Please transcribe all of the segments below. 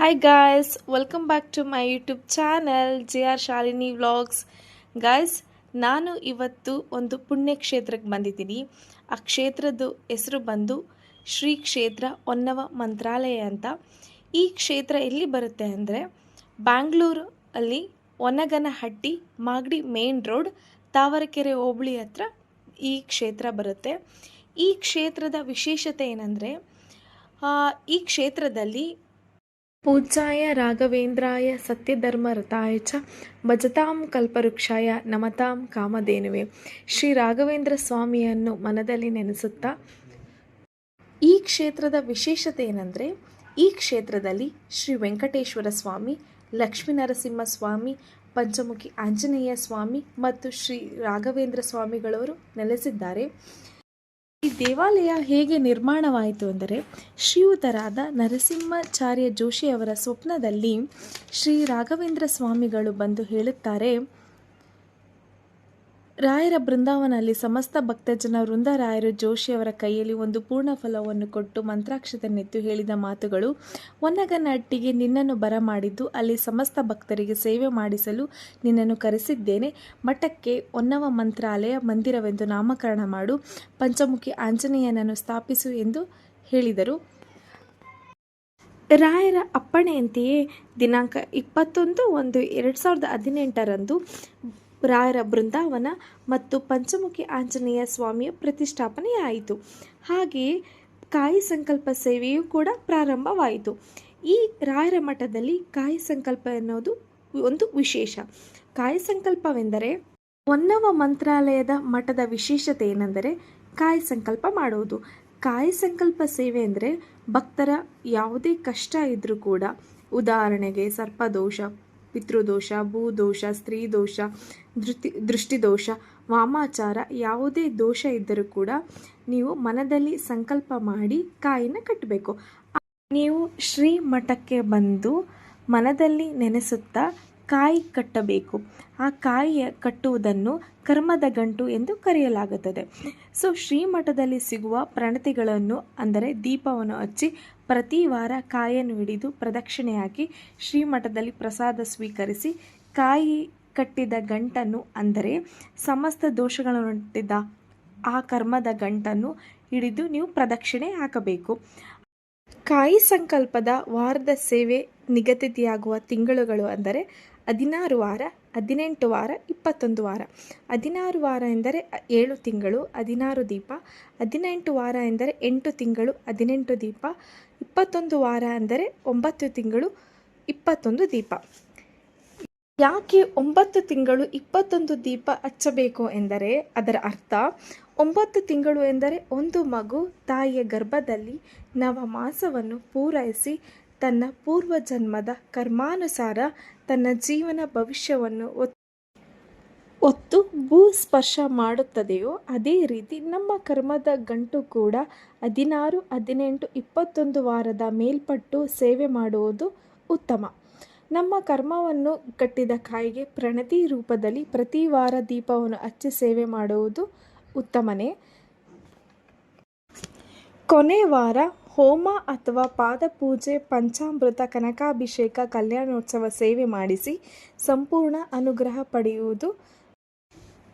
Hi guys welcome back to my YouTube channel J R Shalini vlogs guys ನಾನು ಇವತ್ತು ಒಂದು ಪುಣ್ಯಕ್ಷೇತ್ರಕ್ಕೆ ಬಂದಿದ್ದೀನಿ. ಆ ಕ್ಷೇತ್ರದ ಹೆಸರು ಬಂದು ಶ್ರೀ ಕ್ಷೇತ್ರ ಹೊನ್ನವ ಮಂತ್ರಾಲಯ ಅಂತ. ಈ ಕ್ಷೇತ್ರ ಎಲ್ಲಿ ಬರುತ್ತೆ ಅಂದರೆ ಬ್ಯಾಂಗ್ಳೂರು ಅಲ್ಲಿ ಒನಗನಹಟ್ಟಿ ಮಾಗಡಿ ಮೇನ್ ರೋಡ್, ತಾವರಕೆರೆ ಹೋಬಳಿ ಹತ್ರ ಈ ಕ್ಷೇತ್ರ ಬರುತ್ತೆ. ಈ ಕ್ಷೇತ್ರದ ವಿಶೇಷತೆ ಏನಂದರೆ ಈ ಕ್ಷೇತ್ರದಲ್ಲಿ ಪೂಜ್ಯಾಯ ರಾಘವೇಂದ್ರಾಯ ರಥಾಯ ಚ ಭಜತಾಂ ಕಲ್ಪವೃಕ್ಷಾಯ ನಮತಾಂ ಕಾಮಧೇನುವೆ. ಶ್ರೀ ರಾಘವೇಂದ್ರ ಸ್ವಾಮಿಯನ್ನು ಮನದಲ್ಲಿ ನೆನೆಸುತ್ತಾ, ಈ ಕ್ಷೇತ್ರದ ವಿಶೇಷತೆ ಏನಂದರೆ ಈ ಕ್ಷೇತ್ರದಲ್ಲಿ ಶ್ರೀ ವೆಂಕಟೇಶ್ವರ ಸ್ವಾಮಿ ಲಕ್ಷ್ಮೀನರಸಿಂಹ ಸ್ವಾಮಿ, ಪಂಚಮುಖಿ ಆಂಜನೇಯ ಸ್ವಾಮಿ ಮತ್ತು ಶ್ರೀ ರಾಘವೇಂದ್ರ ಸ್ವಾಮಿಗಳವರು ನೆಲೆಸಿದ್ದಾರೆ. ಈ ದೇವಾಲಯ ಹೇಗೆ ನಿರ್ಮಾಣವಾಯಿತು ಅಂದರೆ ಶ್ರೀಯುತರಾದ ನರಸಿಂಹಾಚಾರ್ಯ ಜೋಶಿಯವರ ಸ್ವಪ್ನದಲ್ಲಿ ಶ್ರೀ ರಾಘವೇಂದ್ರ ಸ್ವಾಮಿಗಳು ಬಂದು ಹೇಳುತ್ತಾರೆ ರಾಯರ ಬೃಂದಾವನಲ್ಲಿ ಸಮಸ್ತ ಭಕ್ತಜನ ವೃಂದರಾಯರು ಜೋಶಿಯವರ ಕೈಯಲ್ಲಿ ಒಂದು ಪೂರ್ಣ ಫಲವನ್ನು ಕೊಟ್ಟು ಮಂತ್ರಾಕ್ಷತೆನೆತ್ತು ಹೇಳಿದ ಮಾತುಗಳು ಒನ್ನಗನಹಟ್ಟಿಗೆ ನಿನ್ನನ್ನು ಬರಮಾಡಿದ್ದು, ಅಲ್ಲಿ ಸಮಸ್ತ ಭಕ್ತರಿಗೆ ಸೇವೆ ಮಾಡಿಸಲು ನಿನ್ನನ್ನು ಕರೆಸಿದ್ದೇನೆ. ಮಠಕ್ಕೆ ಒನ್ನವ ಮಂತ್ರಾಲಯ ಮಂದಿರವೆಂದು ನಾಮಕರಣ ಮಾಡು. ಪಂಚಮುಖಿ ಆಂಜನೇಯನನ್ನು ಸ್ಥಾಪಿಸು ಎಂದು ಹೇಳಿದರು. ರಾಯರ ಅಪ್ಪಣೆಯಂತೆಯೇ ದಿನಾಂಕ ಇಪ್ಪತ್ತೊಂದು ಒಂದು ಎರಡು ಸಾವಿರದ ಹದಿನೆಂಟರಂದು ರಾಯರ ಬೃಂದಾವನ ಮತ್ತು ಪಂಚಮುಖಿ ಆಂಜನೇಯ ಸ್ವಾಮಿಯ ಪ್ರತಿಷ್ಠಾಪನೆಯಾಯಿತು. ಹಾಗೆಯೇ ಕಾಯಿ ಸಂಕಲ್ಪ ಸೇವೆಯೂ ಕೂಡ ಪ್ರಾರಂಭವಾಯಿತು. ಈ ರಾಯರ ಮಠದಲ್ಲಿ ಕಾಯಿ ಸಂಕಲ್ಪ ಎನ್ನುವುದು ಒಂದು ವಿಶೇಷ. ಕಾಯಿ ಸಂಕಲ್ಪವೆಂದರೆ ಹೊನ್ನವ ಮಂತ್ರಾಲಯದ ಮಠದ ವಿಶೇಷತೆ ಏನೆಂದರೆ ಕಾಯಿ ಸಂಕಲ್ಪ ಮಾಡುವುದು. ಕಾಯಿ ಸಂಕಲ್ಪ ಸೇವೆ ಅಂದರೆ ಭಕ್ತರ ಯಾವುದೇ ಕಷ್ಟ ಇದ್ದರೂ ಕೂಡ ಉದಾಹರಣೆಗೆ ಸರ್ಪದೋಷ, ಪಿತೃದೋಷ, ಭೂದೋಷ ಸ್ತ್ರೀ ದೋಷ ದೃಷ್ಟಿ, ದೃಷ್ಟಿದೋಷ, ವಾಮಾಚಾರ ಯಾವುದೇ ದೋಷ ಇದ್ದರೂ ಕೂಡ ನೀವು ಮನದಲ್ಲಿ ಸಂಕಲ್ಪ ಮಾಡಿ ಕಾಯಿನ ಕಟ್ಟಬೇಕು. ನೀವು ಶ್ರೀ ಮಠಕ್ಕೆ ಬಂದು ಮನದಲ್ಲಿ ನೆನೆಸುತ್ತಾ ಕಾಯಿ ಕಟ್ಟಬೇಕು. ಆ ಕಾಯಿಯ ಕಟ್ಟುವುದನ್ನು ಕರ್ಮದ ಗಂಟು ಎಂದು ಕರೆಯಲಾಗುತ್ತದೆ. ಸೊ, ಶ್ರೀಮಠದಲ್ಲಿ ಸಿಗುವ ಪ್ರಣತಿಗಳನ್ನು, ಅಂದರೆ ದೀಪವನ್ನು ಹಚ್ಚಿ ಪ್ರತಿ ವಾರ ಕಾಯನ್ನು ಹಿಡಿದು ಪ್ರದಕ್ಷಿಣೆಯಾಗಿ ಶ್ರೀಮಠದಲ್ಲಿ ಪ್ರಸಾದ ಸ್ವೀಕರಿಸಿ ಕಾಯಿ ಕಟ್ಟಿದ ಗಂಟನ್ನು ಅಂದರೆ ಸಮಸ್ತ ದೋಷಗಳನ್ನೊಟ್ಟಿದ್ದ ಆ ಕರ್ಮದ ಗಂಟನ್ನು ಹಿಡಿದು ನೀವು ಪ್ರದಕ್ಷಿಣೆ ಹಾಕಬೇಕು. ಕಾಯಿ ಸಂಕಲ್ಪದ ವಾರದ ಸೇವೆ ನಿಗದಿತಿಯಾಗುವ ತಿಂಗಳುಗಳು ಅಂದರೆ ಹದಿನಾರು ವಾರ, ಹದಿನೆಂಟು ವಾರ, ಇಪ್ಪತ್ತೊಂದು ವಾರ. ಹದಿನಾರು ವಾರ ಎಂದರೆ ಏಳು ತಿಂಗಳು, ಹದಿನಾರು ದೀಪ. ಹದಿನೆಂಟು ವಾರ ಎಂದರೆ ಎಂಟು ತಿಂಗಳು, ಹದಿನೆಂಟು ದೀಪ. ಇಪ್ಪತ್ತೊಂದು ವಾರ ಅಂದರೆ ಒಂಬತ್ತು ತಿಂಗಳು, ಇಪ್ಪತ್ತೊಂದು ದೀಪ. ಯಾಕೆ ಒಂಬತ್ತು ತಿಂಗಳು ಇಪ್ಪತ್ತೊಂದು ದೀಪ ಹಚ್ಚಬೇಕು ಎಂದರೆ ಅದರ ಅರ್ಥ, ಒಂಬತ್ತು ತಿಂಗಳು ಎಂದರೆ ಒಂದು ಮಗು ತಾಯಿಯ ಗರ್ಭದಲ್ಲಿ ನವಮಾಸವನ್ನು ಪೂರೈಸಿ ತನ್ನ ಪೂರ್ವ ಜನ್ಮದ ಕರ್ಮಾನುಸಾರ ತನ್ನ ಜೀವನ ಭವಿಷ್ಯವನ್ನು ಒತ್ತು ಭೂ ಸ್ಪರ್ಶ ಮಾಡುತ್ತದೆಯೋ ಅದೇ ರೀತಿ ನಮ್ಮ ಕರ್ಮದ ಗಂಟು ಕೂಡ ಹದಿನಾರು, ಹದಿನೆಂಟು, ಇಪ್ಪತ್ತೊಂದು ವಾರದ ಮೇಲ್ಪಟ್ಟು ಸೇವೆ ಮಾಡುವುದು ಉತ್ತಮ. ನಮ್ಮ ಕರ್ಮವನ್ನು ಕಟ್ಟಿದ ಕಾಯಿಗೆ ಪ್ರಣತಿ ರೂಪದಲ್ಲಿ ಪ್ರತಿ ವಾರ ದೀಪವನ್ನು ಹಚ್ಚಿ ಸೇವೆ ಮಾಡುವುದು ಉತ್ತಮನೇ. ಕೊನೆ ವಾರ ಹೋಮ ಅಥವಾ ಪಾದಪೂಜೆ ಪಂಚಾಮೃತ, ಕನಕಾಭಿಷೇಕ, ಕಲ್ಯಾಣೋತ್ಸವ ಸೇವೆ ಮಾಡಿಸಿ ಸಂಪೂರ್ಣ ಅನುಗ್ರಹ ಪಡೆಯುವುದು.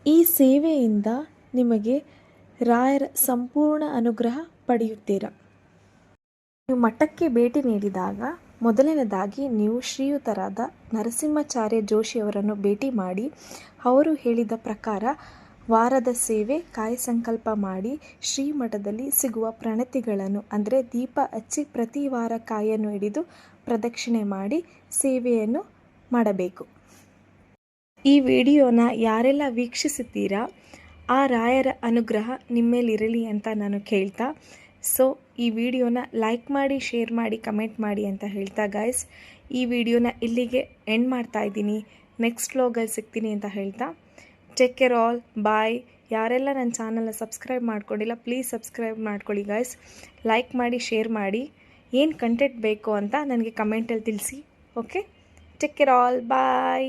ಈ ಸೇವೆಯಿಂದ ನಿಮಗೆ ರಾಯರ ಸಂಪೂರ್ಣ ಅನುಗ್ರಹ ಪಡೆಯುತ್ತೀರ. ನೀವು ಮಠಕ್ಕೆ ಭೇಟಿ ನೀಡಿದಾಗ ಮೊದಲನೇದಾಗಿ ನೀವು ಶ್ರೀಯುತರಾದ ನರಸಿಂಹಾಚಾರ್ಯ ಜೋಶಿಯವರನ್ನು ಭೇಟಿ ಮಾಡಿ, ಅವರು ಹೇಳಿದ ಪ್ರಕಾರ ವಾರದ ಸೇವೆ ಕಾಯಸಂಕಲ್ಪ ಮಾಡಿ ಶ್ರೀಮಠದಲ್ಲಿ ಸಿಗುವ ಪ್ರಣತಿಗಳನ್ನು, ಅಂದರೆ ದೀಪ ಹಚ್ಚಿ ಪ್ರತಿ ವಾರ ಕಾಯನ್ನು ಹಿಡಿದು ಪ್ರದಕ್ಷಿಣೆ ಮಾಡಿ ಸೇವೆಯನ್ನು ಮಾಡಬೇಕು. ಈ ವಿಡಿಯೋನ ಯಾರೆಲ್ಲ ವೀಕ್ಷಿಸುತ್ತೀರಾ ಆ ರಾಯರ ಅನುಗ್ರಹ ನಿಮ್ಮೇಲಿರಲಿ ಅಂತ ನಾನು ಕೇಳ್ತಾ ಸೊ ಈ ವಿಡಿಯೋನ ಲೈಕ್ ಮಾಡಿ ಶೇರ್ ಮಾಡಿ ಕಮೆಂಟ್ ಮಾಡಿ ಅಂತ ಹೇಳ್ತಾ ಗಾಯ್ಸ್ ಈ ವಿಡಿಯೋನ ಇಲ್ಲಿಗೆ ಎಂಡ್ ಮಾಡ್ತಾ ಇದ್ದೀನಿ. ನೆಕ್ಸ್ಟ್ ವ್ಲಾಗಲ್ಲಿ ಸಿಗ್ತೀನಿ ಅಂತ ಹೇಳ್ತಾ. ಟೇಕ್ ಕೇರ್ ಆಲ್ ಬಾಯ್ ಯಾರೆಲ್ಲ ನನ್ನ ಚಾನಲ್ನ ಸಬ್ಸ್ಕ್ರೈಬ್ ಮಾಡ್ಕೊಂಡಿಲ್ಲ ಪ್ಲೀಸ್ ಸಬ್ಸ್ಕ್ರೈಬ್ ಮಾಡ್ಕೊಳ್ಳಿ ಗಾಯ್ಸ್ ಲೈಕ್ ಮಾಡಿ ಶೇರ್ ಮಾಡಿ. ಏನು ಕಂಟೆಂಟ್ ಬೇಕು ಅಂತ ನನಗೆ ಕಮೆಂಟಲ್ಲಿ ತಿಳಿಸಿ. Okay take care all bye